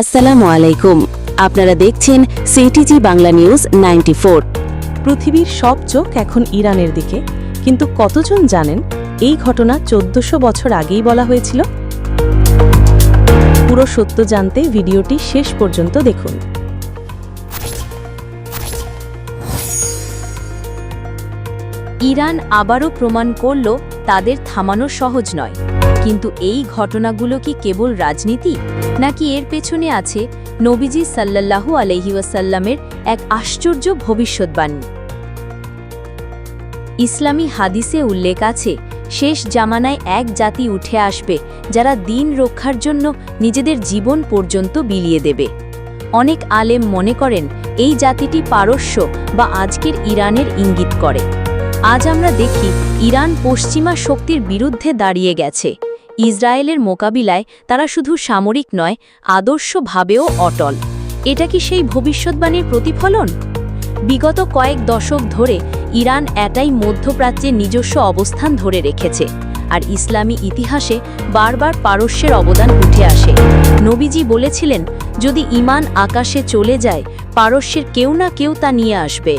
আসসালামু আলাইকুম। আপনারা দেখছেন সিটিজি বাংলা নিউজ নাইনটি পৃথিবীর সব চোখ এখন ইরানের দিকে। কিন্তু কতজন জানেন এই ঘটনা চোদ্দশো বছর আগেই বলা হয়েছিল? পুরো সত্য জানতে ভিডিওটি শেষ পর্যন্ত দেখুন। ইরান আবারও প্রমাণ করল তাদের থামানো সহজ নয়। কিন্তু এই ঘটনাগুলো কি কেবল রাজনীতি? নাকি এর পেছনে আছে নবীজি সাল্লাল্লাহু আলহিউসাল্লামের এক আশ্চর্য ভবিষ্যৎবাণী? ইসলামী হাদিসে উল্লেখ আছে, শেষ জামানায় এক জাতি উঠে আসবে যারা দিন রক্ষার জন্য নিজেদের জীবন পর্যন্ত বিলিয়ে দেবে। অনেক আলেম মনে করেন, এই জাতিটি পারস্য বা আজকের ইরানের ইঙ্গিত করে। আজ আমরা দেখি, ইরান পশ্চিমা শক্তির বিরুদ্ধে দাঁড়িয়ে গেছে। ইসরায়েলের মোকাবিলায় তারা শুধু সামরিক নয়, আদর্শভাবেও অটল। এটা কি সেই ভবিষ্যৎবাণীর প্রতিফলন? বিগত কয়েক দশক ধরে ইরান এটাই মধ্যপ্রাচ্যের নিজস্ব অবস্থান ধরে রেখেছে, আর ইসলামী ইতিহাসে বারবার পারস্যের অবদান উঠে আসে। নবীজি বলেছিলেন, যদি ইমান আকাশে চলে যায়, পারস্যের কেউ না কেউ তা নিয়ে আসবে।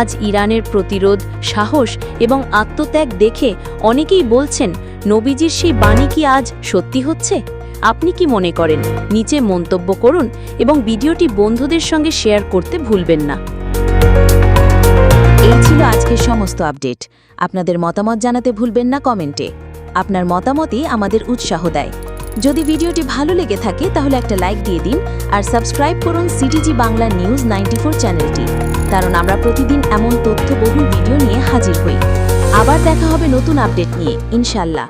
আজ ইরানের প্রতিরোধ, সাহস এবং আত্মত্যাগ দেখে অনেকেই বলছেন নবীজির সেই বাণী কি আজ সত্যি হচ্ছে? আপনি কি মনে করেন? নিচে মন্তব্য করুন এবং ভিডিওটি বন্ধুদের সঙ্গে শেয়ার করতে ভুলবেন না। এই ছিল আজকের সমস্ত আপডেট। আপনাদের মতামত জানাতে ভুলবেন না কমেন্টে। আপনার মতামতই আমাদের উৎসাহ দেয়। যদি ভিডিওটি ভালো লেগে থাকে, তাহলে একটা লাইক দিয়ে দিন আর সাবস্ক্রাইব করুন সিটিজি বাংলা নিউজ নাইনটি চ্যানেলটি। কারণ আমরা প্রতিদিন এমন তথ্য, বহু ভিডিও নিয়ে হাজির হই। আবার দেখা হবে নতুন আপডেট নিয়ে ইনশাল্লাহ